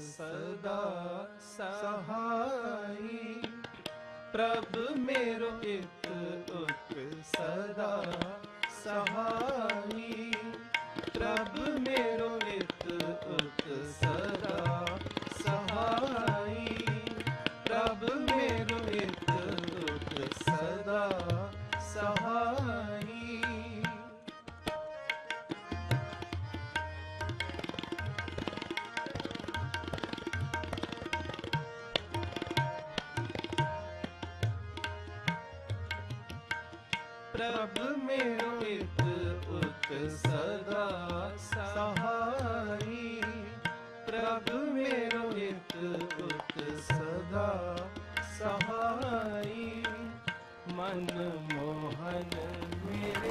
ਸਦਾ ਸਹਾਈ। ਪ੍ਰਭ ਮੇਰੋ ਇਤ ਉਤ ਸਦਾ ਸਹਾਈ। ਪ੍ਰਭ ਮੇਰੋ ਪ੍ਰਭ ਮੇਰੋ ਇਤ ਉਤ ਸਦਾ ਸਹਾਈ। ਪ੍ਰਭ ਮੇਰੋ ਇਤ ਉਤ ਸਦਾ ਸਹਾਈ। ਮਨ ਮੋਹਨ ਮੇਰੇ